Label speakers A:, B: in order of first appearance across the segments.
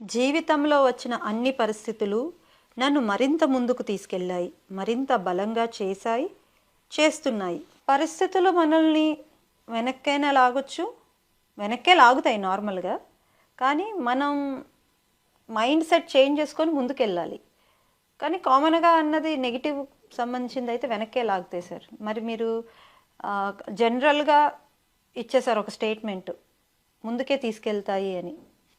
A: జీవితంలో వచ్చిన అన్ని పరిస్థితులు నన్ను మరింత ముందుకు తీసుకెళ్ళాయి మరింత బలంగా చేశాయి చేస్తున్నాయి. పరిస్థితులు మనల్ని వెనక్కైనా లాగొచ్చు వెనక్కే లాగుతాయి నార్మల్గా. కానీ మనం మైండ్ సెట్ చేంజ్ చేసుకొని ముందుకెళ్ళాలి. కానీ కామన్గా అన్నది నెగిటివ్ సంబంధించింది అయితే వెనక్కే లాగుతాయి సార్. మరి మీరు జనరల్గా ఇచ్చేసారు ఒక స్టేట్మెంట్ ముందుకే తీసుకెళ్తాయి అని.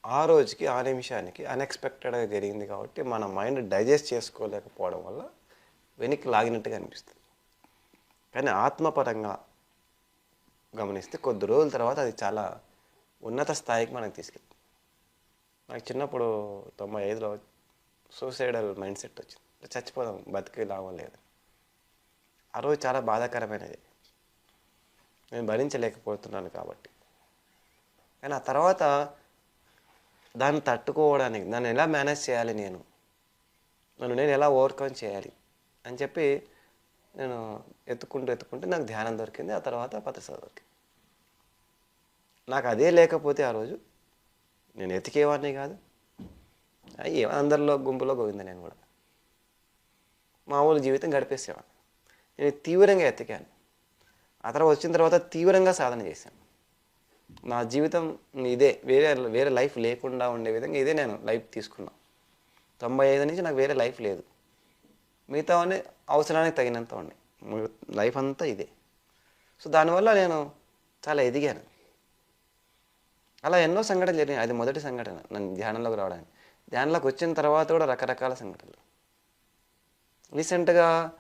B: ఆ రోజుకి ఆ నిమిషానికి అన్ఎక్స్పెక్టెడ్గా జరిగింది కాబట్టి మన మైండ్ డైజెస్ట్ చేసుకోలేకపోవడం వల్ల వెనక్కి లాగినట్టుగా అనిపిస్తుంది. కానీ ఆత్మపరంగా గమనిస్తే కొద్ది రోజుల తర్వాత అది చాలా ఉన్నత స్థాయికి మనకు తీసుకెళ్తుంది. నాకు చిన్నప్పుడు తొంభై ఐదులో సూసైడల్ మైండ్ సెట్ వచ్చింది చచ్చిపోదాం బతికి లాభం లేదు. ఆ రోజు చాలా బాధాకరమైనది. నేను భరించలేకపోతున్నాను కాబట్టి. కానీ ఆ తర్వాత దాన్ని తట్టుకోవడానికి దాన్ని ఎలా మేనేజ్ చేయాలి నేను? నన్ను నేను ఎలా ఓవర్కమ్ చేయాలి? అని చెప్పి నేను ఎత్తుకుంటూ ఎత్తుకుంటే నాకు ధ్యానం దొరికింది. ఆ తర్వాత పత్రిక దొరికింది. నాకు అదే లేకపోతే ఆ రోజు నేను ఎతికేవాడిని కాదు. అయ్యి అందరిలో గుంపులో గోవింద నేను కూడా. మామూలు జీవితం గడిపేసేవాడిని. నేను తీవ్రంగా ఎతికాను. ఆ తర్వాత వచ్చిన తర్వాత తీవ్రంగా సాధన చేశాను. నా జీవితం ఇదే వేరే వేరే లైఫ్ లేకుండా ఉండే విధంగా ఇదే నేను లైఫ్ తీసుకున్నా. తొంభై ఐదు నుంచి నాకు వేరే లైఫ్ లేదు. మిగతా అవసరానికి తగినంత ఉన్నాయి లైఫ్ అంతా ఇదే. సో దానివల్ల నేను చాలా ఎదిగాను. అలా ఎన్నో సంఘటనలు జరిగినాయి. అది మొదటి సంఘటన నన్ను ధ్యానంలోకి రావడానికి. ధ్యానంలోకి వచ్చిన తర్వాత కూడా రకరకాల సంఘటనలు. రీసెంట్గా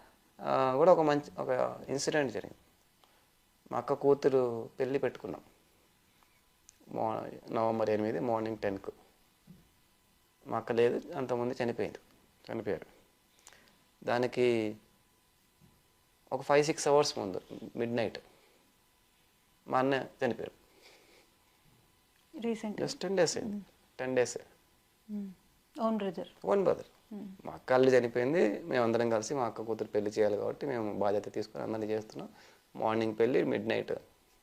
B: కూడా ఒక మంచి ఒక ఇన్సిడెంట్ జరిగింది. మా అక్క కూతురు పెళ్ళి పెట్టుకున్నాం. మో నవంబర్ ఎనిమిది మార్నింగ్ టెన్కు. మా అక్క లేదు అంతకుముందు చనిపోయింది చనిపోయారు దానికి ఒక ఫైవ్ సిక్స్ అవర్స్ ముందు మిడ్ నైట్ మా అన్న చనిపోయారు
A: రీసెంట్
B: జస్ట్ టెన్ డేస్ అయింది. Ten days
A: own brother
B: own brother మా అక్క అల్లు చనిపోయింది మేమందరం కలిసి మా అక్క కూతురు పెళ్ళి చేయాలి కాబట్టి మేము బాధ్యత తీసుకొని అందరినీ చేస్తున్నాం. మార్నింగ్ పెళ్ళి మిడ్ నైట్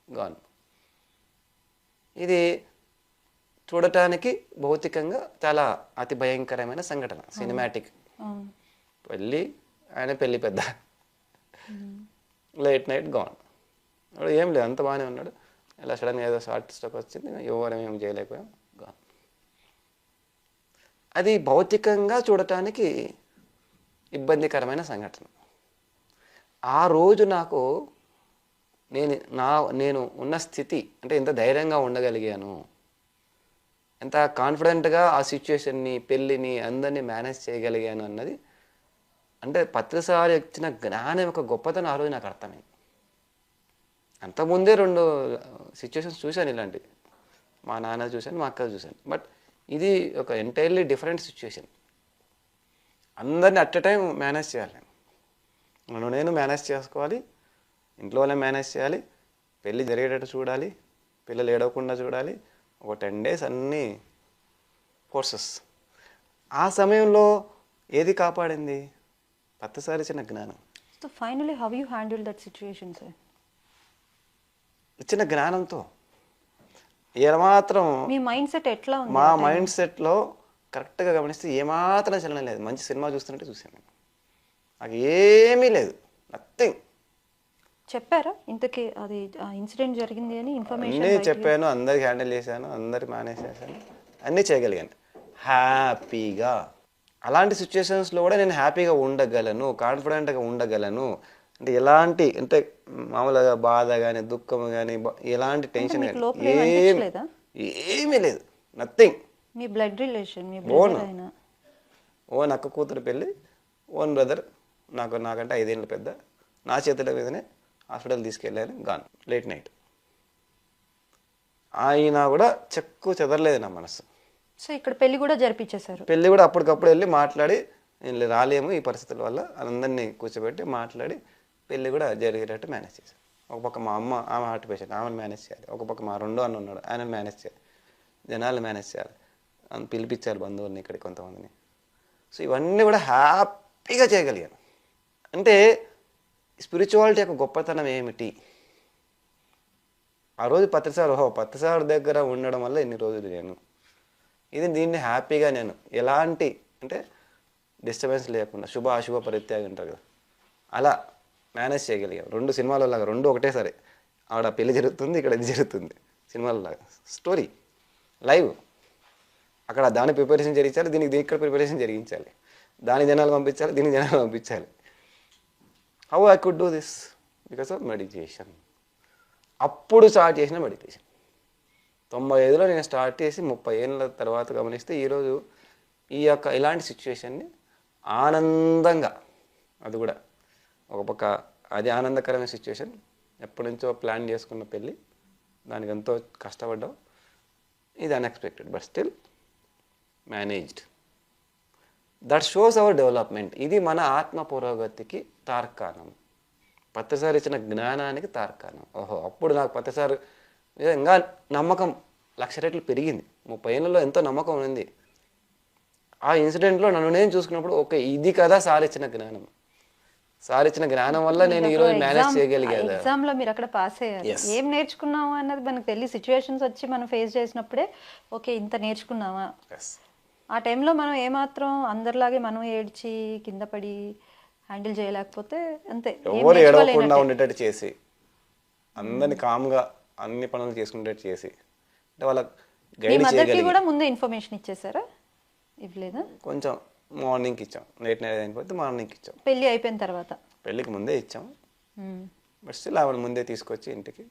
B: గాన్ ఇది చూడటానికి భౌతికంగా చాలా అతి భయంకరమైన సంఘటన సినిమాటిక్ పెళ్ళి ఆయన పెళ్ళి పెద్ద. లేట్ నైట్ గాన్ వాడు ఏం లేదు అంత బాగానే ఉన్నాడు. ఇలా సడన్గా ఏదో షార్ట్ స్టాక్ వచ్చింది ఎవరం ఏం చేయలేకపోయాం గాన్ అది భౌతికంగా చూడటానికి ఇబ్బందికరమైన సంఘటన. ఆ రోజు నాకు నేను నా నేను ఉన్న స్థితి అంటే ఎంత ధైర్యంగా ఉండగలిగాను. ఎంత కాన్ఫిడెంట్గా ఆ సిచ్యుయేషన్ని పెళ్ళిని అందరినీ మేనేజ్ చేయగలిగాను అన్నది అంటే పత్రిసారి ఇచ్చిన జ్ఞానం యొక్క గొప్పతనం ఆ రోజు నాకు అర్థమైంది. అంతకుముందే రెండు సిచ్యువేషన్స్ చూశాను ఇలాంటివి మా నాన్న చూశాను మా అక్క చూశాను. బట్ ఇది ఒక ఎంటైర్లీ డిఫరెంట్ సిచ్యువేషన్ అందరిని అట్ ఎ టైం మేనేజ్ చేయాలి. నేను నన్ను నేను మేనేజ్ చేసుకోవాలి. ఇంట్లో వాళ్ళని మేనేజ్ చేయాలి. పెళ్ళి జరిగేటట్టు చూడాలి. పిల్లలు ఏడవకుండా చూడాలి. ఒక టెన్ డేస్ అన్నీ కోర్సెస్. ఆ సమయంలో ఏది కాపాడింది? పత్తసారి ఇచ్చిన జ్ఞానం.
A: So finally how you handle that situation sir
B: ఇచ్చిన జ్ఞానంతో. ఏమాత్రం
A: మీ మైండ్ సెట్ ఎట్లా ఉంది?
B: మా మైండ్ సెట్లో కరెక్ట్గా గమనిస్తే ఏమాత్రం చలనం లేదు. మంచి సినిమా చూస్తున్నట్టే చూసాను నేను. నాకు ఏమీ లేదు. నథింగ్
A: చెప్పారా? ఇంతకీ అది ఇన్సిడెంట్ జరిగింది అని ఇన్ఫర్మేషన్
B: అన్నీ చెప్పాను అందరికి హ్యాండిల్ చేశాను అందరికి మేనేజ్ చేశాను అన్నీ చేయగలిగాను. హ్యాపీగా. అలాంటి సిచ్యుయేషన్స్లో కూడా నేను హ్యాపీగా ఉండగలను కాన్ఫిడెంట్గా ఉండగలను. అంటే ఎలాంటి అంటే మామూలుగా బాధ కానీ దుఃఖం కానీ ఎలాంటి టెన్షన్ కానీ
A: ఏం?
B: ఏమీ లేదు. నథింగ్
A: మీ బ్లడ్ రిలేషన్ మీ
B: ఓన్. ఓన్ అక్క కూతురు పెళ్ళి ఓన్ బ్రదర్ నాకు నాకంటే ఐదేళ్ళు పెద్ద. నా చేతుల మీదనే హాస్పిటల్ తీసుకెళ్ళాను గాన్ లేట్ నైట్ ఆయన కూడా చెక్కు చెదరలేదు నా మనసు.
A: సో ఇక్కడ పెళ్ళి కూడా జరిపించేశారు.
B: పెళ్ళి కూడా అప్పటికప్పుడు వెళ్ళి మాట్లాడి నేను రాలేము ఈ పరిస్థితుల వల్ల. అందరినీ కూర్చోబెట్టి మాట్లాడి పెళ్ళి కూడా జరిగేటట్టు మేనేజ్ చేశాను ఒక పక్క మా అమ్మ ఆమె హార్ట్ పేషెంట్ ఆమెను మేనేజ్ చేయాలి. ఒక పక్క మా రెండో అన్న ఉన్నాడు ఆయనను మేనేజ్ చేయాలి. జనాలు మేనేజ్ చేయాలి. అని పిలిపించాలి బంధువుల్ని ఇక్కడికి కొంతమందిని. సో ఇవన్నీ కూడా హ్యాపీగా చేయగలిగాను. అంటే స్పిరిచువాలిటీ యొక్క గొప్పతనం ఏమిటి? ఆ రోజు పత్రిసార్ ఓహో పత్రిసార్ దగ్గర ఉండడం వల్ల ఎన్ని రోజులు నేను ఇది దీన్ని హ్యాపీగా నేను ఎలాంటి అంటే డిస్టర్బెన్స్ లేకుండా శుభ అశుభ పరిత్యాగం అంటారు కదా. అలా మేనేజ్ చేయగలిగాం రెండు సినిమాలలాగా రెండు ఒకటేసారి ఆవిడ పెళ్ళి జరుగుతుంది ఇక్కడ ఇది జరుగుతుంది. సినిమాలలాగా. Story live. అక్కడ దాని ప్రిపరేషన్ జరిగించాలి దీనికి దీనికి ఇక్కడ ప్రిపరేషన్ జరిగించాలి. దాని జనాలు పంపించాలి దీని జనాలు పంపించాలి. How I could do this because of meditation అప్పుడు స్టార్ట్ చేసిన మెడిటేషన్ తొంభై ఐదులో నేను స్టార్ట్ చేసి ముప్పై ఏళ్ళ తర్వాత గమనిస్తే ఈరోజు ఈ యొక్క ఇలాంటి సిచ్యువేషన్ని ఆనందంగా అది కూడా ఒక పక్క అది ఆనందకరమైన సిచ్యువేషన్ ఎప్పటి నుంచో ప్లాన్ చేసుకున్న పెళ్ళి దానికి ఎంతో కష్టపడ్డాం. ఇది unexpected but still managed that shows our development ఇది మన ఆత్మ పురోగతికి తార్కాణం. పత్తిసారి ఇచ్చిన జ్ఞానానికి తార్కాణం. ఓహో అప్పుడు నాకు పత్తిసారి మీద ఇంకా నమ్మకం లక్ష రెట్లు పెరిగింది. ముప్పై ఏళ్ళలో ఎంతో నమ్మకం ఉంది. ఆ ఇన్సిడెంట్లో నన్ను నేను చూసుకున్నప్పుడు ఓకే ఇది కదా సార్ ఇచ్చిన జ్ఞానం. సార్ ఇచ్చిన జ్ఞానం వల్ల నేను ఈరోజు మేనేజ్ చేయగలిగాను.
A: ఎగ్జామ్లో మీరు అక్కడ పాస్ అయ్యారు. ఏం నేర్చుకున్నాము అన్నది మనకు తెలియ సిచ్యువేషన్స్ వచ్చి మనం ఫేస్ చేసినప్పుడే ఓకే ఇంత నేర్చుకున్నామా. ఆ టైంలో మనం ఏమాత్రం అందరిలాగే మనం ఏడ్చి కింద పడి హ్యాండిల్ చేయలేకపోతే అంతే
B: ఎవరు ఏడవకుండా. ఉండేటట్టు చేసి అందరిని కామ్గా అన్ని పనులు చేసుకునేటట్టు చేసి అంటే వాళ్ళకి
A: మీ
B: గైడ్ చేయగలిగి.
A: కూడా ముందే ఇన్ఫర్మేషన్ ఇచ్చేసారా ఇవ్వలేదా?
B: కొంచెం మార్నింగ్కి ఇచ్చాం లేట్ నైట్ అయిపోతే మార్నింగ్కి ఇచ్చాం.
A: పెళ్ళి అయిపోయిన తర్వాత?
B: పెళ్ళికి ముందే ఇచ్చాం. బట్ స్టిల్ ఆవిడ ముందే తీసుకొచ్చి ఇంటికి.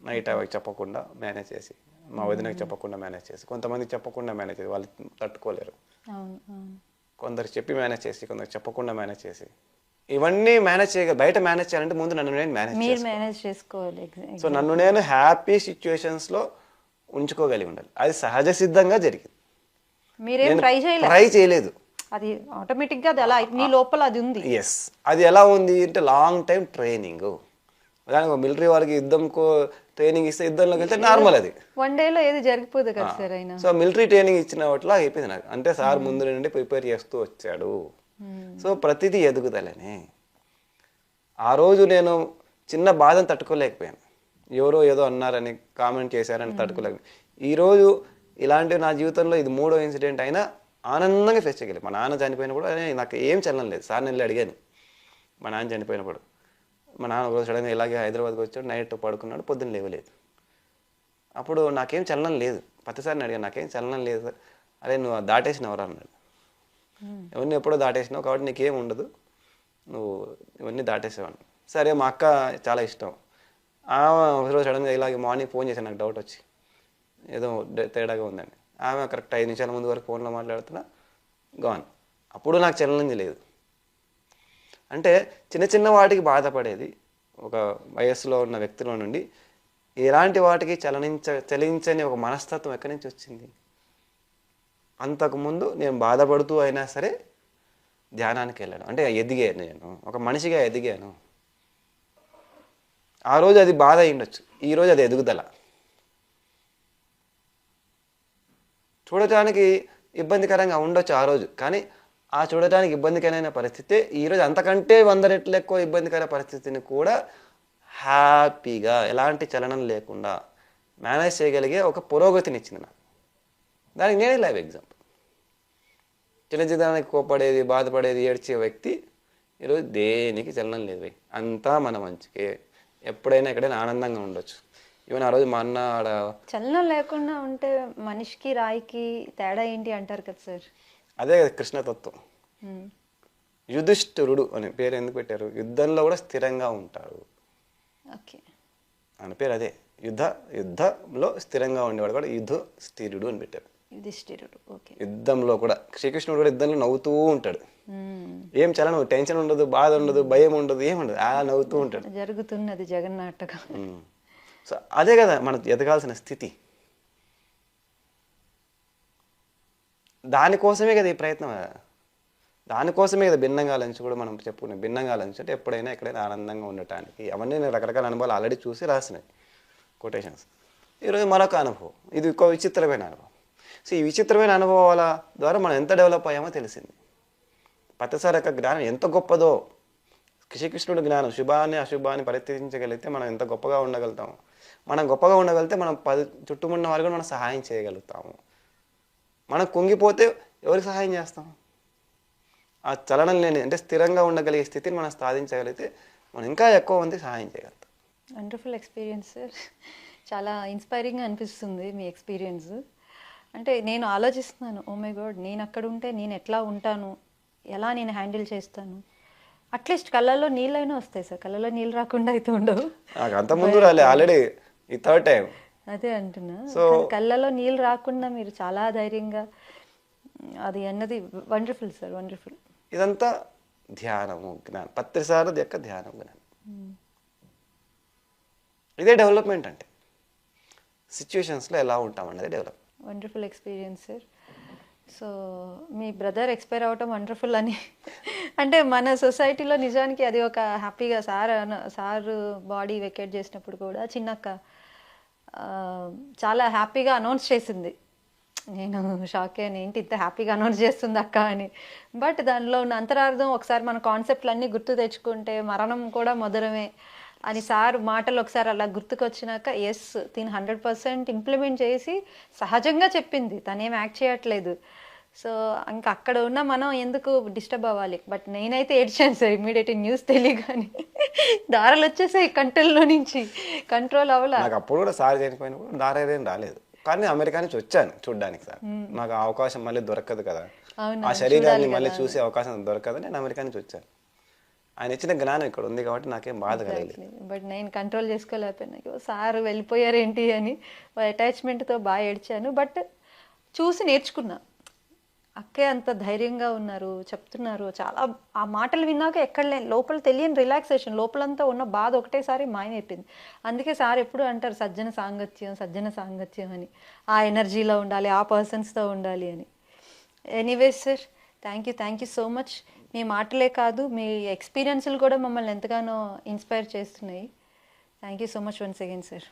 B: నైట్ ఆవిడకి చెప్పకుండా మేనేజ్ చేసి మా వదినకి చెప్పకుండా మేనేజ్ చేసి కొంతమందికి చెప్పకుండా మేనేజ్ చేసి వాళ్ళు తట్టుకోలేరు. కొందరికి చెప్పి మేనేజ్ చేసి కొందరికి చెప్పకుండా మేనేజ్ చేసి. ఇవన్నీ మేనేజ్ చేయగ బయట మేనేజ్ చేయాలంటే ముందు నన్ను నేను మేనేజ్
A: మేనేజ్ చేసుకోవాలి
B: సో నన్ను నేను హ్యాపీ సిచ్యువేషన్స్లో ఉంచుకోగలిగి ఉండాలి. అది సహజ సిద్ధంగా జరిగింది.
A: మీరేం ట్రై చేయలేదు
B: ట్రై చేయలేదు.
A: అది ఆటోమేటిక్గా అది అలా మీ లోపల అది ఉంది.
B: ఎస్ అది ఎలా ఉంది అంటే లాంగ్ టైం ట్రైనింగ్ దానికి మిలిటరీ వాళ్ళకి యుద్ధంకో ట్రైనింగ్ ఇస్తే యుద్ధంలోకి వెళ్తే నార్మల్ అది.
A: వన్ డేలో ఏది జరిగిపోదు కదా సార్ అయినా.
B: సో మిలిటరీ ట్రైనింగ్ ఇచ్చిన వాటిలా అయిపోయింది నాకు. అంటే సార్ ముందు నుండి ప్రిపేర్ చేస్తూ వచ్చాడు. సో ప్రతిదీ ఎదుగుదలనే. ఆ రోజు నేను చిన్న బాధను తట్టుకోలేకపోయాను. ఎవరో ఏదో అన్నారని కామెంట్ చేశారని తట్టుకోలేకపోయాను. ఈరోజు ఇలాంటి నా జీవితంలో ఇది మూడో ఇన్సిడెంట్ అయినా ఆనందంగా ఫేస్ చేయగలిగాను. మా నాన్న చనిపోయినప్పుడు నాకు ఏం చలనం లేదు. సార్ వెళ్ళి అడిగాను. మా నాన్న చనిపోయినప్పుడు. మా నాన్న ఒకరోజు సడన్గా ఇలాగే హైదరాబాద్కి వచ్చాడు నైట్ పడుకున్నాడు పొద్దున్న లేవలేదు. అప్పుడు నాకేం చలనం లేదు. ప్రతిసారి అడిగాను నాకేం చలనం లేదు అరే నువ్వు దాటేసినవరా? అన్నాడు. ఇవన్నీ ఎప్పుడో దాటేసినావు కాబట్టి నీకేం ఉండదు. నువ్వు ఇవన్నీ దాటేసేవాడిని సరే మా అక్క చాలా ఇష్టం. ఆమె ఒకరోజు సడన్గా ఇలాగే మార్నింగ్ ఫోన్ చేశాను నాకు డౌట్ వచ్చి. ఏదో తేడాగా ఉందని. ఆమె కరెక్ట్ ఐదు నిమిషాల ముందు వరకు ఫోన్లో మాట్లాడుతున్నా గాన్ అప్పుడు నాకు చలనంది లేదు. అంటే చిన్న చిన్న వాటికి బాధపడేది. ఒక వయస్సులో ఉన్న వ్యక్తిలో నుండి ఎలాంటి వాటికి చలనించ చలించని ఒక మనస్తత్వం ఎక్కడి నుంచి వచ్చింది? అంతకుముందు నేను బాధపడుతూ అయినా సరే ధ్యానానికి వెళ్ళాను. అంటే ఎదిగాను నేను ఒక మనిషిగా ఎదిగాను. ఆ రోజు అది బాధ అయ్యుండొచ్చు ఈరోజు ఈ రోజు అది ఎదుగుదల. చూడటానికి ఇబ్బందికరంగా ఉండొచ్చు ఆ రోజు. కానీ ఆ చూడటానికి ఇబ్బందికరమైన పరిస్థితి ఈరోజు అంతకంటే వంద రెట్లు ఎక్కువ ఇబ్బందికర పరిస్థితిని కూడా హ్యాపీగా ఎలాంటి చలనం లేకుండా మేనేజ్ చేయగలిగే ఒక పురోగతిని ఇచ్చింది నాకు. దానికి నేనే లైవ్ ఎగ్జాంపుల్. చిన్న చిన్నదానికి కోపడేది బాధపడేది ఏడ్చే వ్యక్తి ఈరోజు దేనికి చలనం లేదు భయ్. అంతా మన మంచికే. ఎప్పుడైనా ఎక్కడైనా ఆనందంగా ఉండొచ్చు. ఈవెన్ ఆ రోజు మా అన్న ఆడ
A: చలనం లేకుండా ఉంటే మనిషికి రాయికి తేడా ఏంటి అంటారు కదా సార్?
B: అదే కదా కృష్ణతత్వం. యుధిష్ఠిరుడు అనే పేరు ఎందుకు పెట్టారు? యుద్ధంలో కూడా స్థిరంగా ఉంటారు
A: ఓకే.
B: ఆయన పేరు అదే. యుద్ధ యుద్ధంలో స్థిరంగా ఉండేవాడు కూడా యుద్ధ స్థిరుడు అని పెట్టారు.
A: యుధిష్ఠిరుడు
B: యుద్ధంలో కూడా శ్రీకృష్ణుడు కూడా యుద్ధంలో నవ్వుతూ ఉంటాడు. ఏం చలనం టెన్షన్ ఉండదు బాధ ఉండదు భయం ఉండదు ఏం ఉండదు ఆ నవ్వుతూ ఉంటాడు.
A: జరుగుతున్నది జగన్నాటకం.
B: సో అదే కదా మనకు ఎదగాల్సిన స్థితి. దానికోసమే కదా ఈ ప్రయత్నం. దానికోసమే కదా భిన్నంగా లంచ్ కూడా మనం చెప్పుకున్నాం భిన్నంగా లంచ్ అంటే ఎప్పుడైనా ఎక్కడైనా ఆనందంగా ఉండటానికి. అవన్నీ నేను రకరకాల అనుభవాలు ఆల్రెడీ చూసి రాసినాయి. కొటేషన్స్ ఈరోజు మరొక అనుభవం. ఇది ఒక విచిత్రమైన అనుభవం. సో ఈ విచిత్రమైన అనుభవాల ద్వారా మనం ఎంత డెవలప్ అయ్యామో తెలిసింది. పచ్చసారి యొక్క జ్ఞానం ఎంత గొప్పదో. శ్రీకృష్ణుడు జ్ఞానం శుభాన్ని అశుభాన్ని పరిత్యజించగలిగితే మనం ఎంత గొప్పగా ఉండగలుగుతాము? మనం గొప్పగా ఉండగలిగితే మనం పది చుట్టుమున్న వారికి కూడా మనం సహాయం చేయగలుగుతాము. మనం కుంగిపోతే ఎవరికి సహాయం చేస్తాం? ఆ చలనం లేని అంటే స్థిరంగా ఉండగలిగే స్థితిని మనం సాధించగలిగితే మనం ఇంకా ఎక్కువ మంది సహాయం చేయగలుగుతాం.
A: వండర్ఫుల్ ఎక్స్పీరియన్స్ సార్ చాలా ఇన్స్పైరింగ్గా అనిపిస్తుంది మీ ఎక్స్పీరియన్స్ అంటే నేను ఆలోచిస్తున్నాను ఓ మై గాడ్ నేను అక్కడ ఉంటే నేను ఎట్లా ఉంటాను? ఎలా నేను హ్యాండిల్ చేస్తాను? అట్లీస్ట్ కళ్ళల్లో నీళ్ళైనా వస్తాయి సార్ కళ్ళల్లో నీళ్ళు రాకుండా అయితే ఉండవు.
B: నాకు అంత ముందు రాలే ఆల్రెడీ ఈ థర్డ్ టైం
A: అదే అంటున్నా. కానీ కళ్ళలో నీళ్ళు రాకుండా మీరు చాలా ధైర్యంగా అది అన్నది వండర్ఫుల్ సార్ వండర్ఫుల్
B: ఇదంతా ధ్యానము జ్ఞానం. ప్రతిసారి యొక్క ధ్యానం జ్ఞానం. ఇదే డెవలప్మెంట్ అంటే. సిచ్యువేషన్స్లో ఎలా ఉంటాం అనేది develop
A: wonderful experience sir so మీ బ్రదర్ ఎక్స్పైర్ అవ్వటం వండర్ఫుల్ అని. అంటే మన సొసైటీలో నిజానికి అది ఒక హ్యాపీగా సార్ సార్ బాడీ వెకేట్ చేసినప్పుడు కూడా చిన్నక్క చాలా హ్యాపీగా అనౌన్స్ చేసింది. నేను షాక్ అయ్యాను ఏంటి ఇంత హ్యాపీగా అనౌన్స్ చేస్తుంది అక్క? అని. బట్ దానిలో ఉన్న అంతరార్థం ఒకసారి మన కాన్సెప్ట్లు అన్నీ గుర్తు తెచ్చుకుంటే మరణం కూడా మధురమే అని సార్ మాటలు ఒకసారి అలా గుర్తుకొచ్చినాక ఎస్ దీన్ని హండ్రెడ్ పర్సెంట్ ఇంప్లిమెంట్ చేసి సహజంగా చెప్పింది. తనేం యాక్ట్ చేయట్లేదు. సో ఇంకా అక్కడ ఉన్న మనం ఎందుకు డిస్టర్బ్ అవ్వాలి? బట్ నేనైతే ఏడ్చాను సార్ ఇమ్మీడియట్ న్యూస్ తెలియగానే. దారాలు వచ్చేసాయి కంటెల్లో నుంచి. కంట్రోల్ అవ్వలా.
B: నాకు అప్పుడు కూడా సార్ చనిపోయినప్పుడు దారేదేం రాలేదు. కానీ అమెరికా నుంచి వచ్చాను చూడ్డానికి సార్. నాకు ఆ అవకాశం మళ్ళీ దొరకదు కదా. ఆ శరీరాన్ని మళ్ళీ చూసే అవకాశం దొరకదు నేను అమెరికా నుంచి వచ్చాను. ఆయన ఇచ్చిన జ్ఞానం ఇక్కడ ఉంది కాబట్టి నాకేం బాధ కలగలేదు.
A: బట్ నేను కంట్రోల్ చేసుకోలేకపోయినా. సార్ వెళ్ళిపోయారేంటి అని. అటాచ్మెంట్తో బాగా ఏడ్చాను. బట్ చూసి నేర్చుకున్నా. అక్కే అంత ధైర్యంగా ఉన్నారు చెప్తున్నారు. చాలా ఆ మాటలు విన్నాక ఎక్కడ లోపల తెలియని రిలాక్సేషన్ లోపలంతా ఉన్న బాధ ఒకటేసారి మాయమైపోయింది అందుకే సార్ ఎప్పుడు అంటారు సజ్జన సాంగత్యం సజ్జన సాంగత్యం అని. ఆ ఎనర్జీలో ఉండాలి ఆ పర్సన్స్తో ఉండాలి అని. Anyways sir thank you thank you so much మీ మాటలే కాదు మీ ఎక్స్పీరియన్స్లు కూడా మమ్మల్ని ఎంతగానో ఇన్స్పైర్ చేస్తున్నాయి. Thank you so much once again sir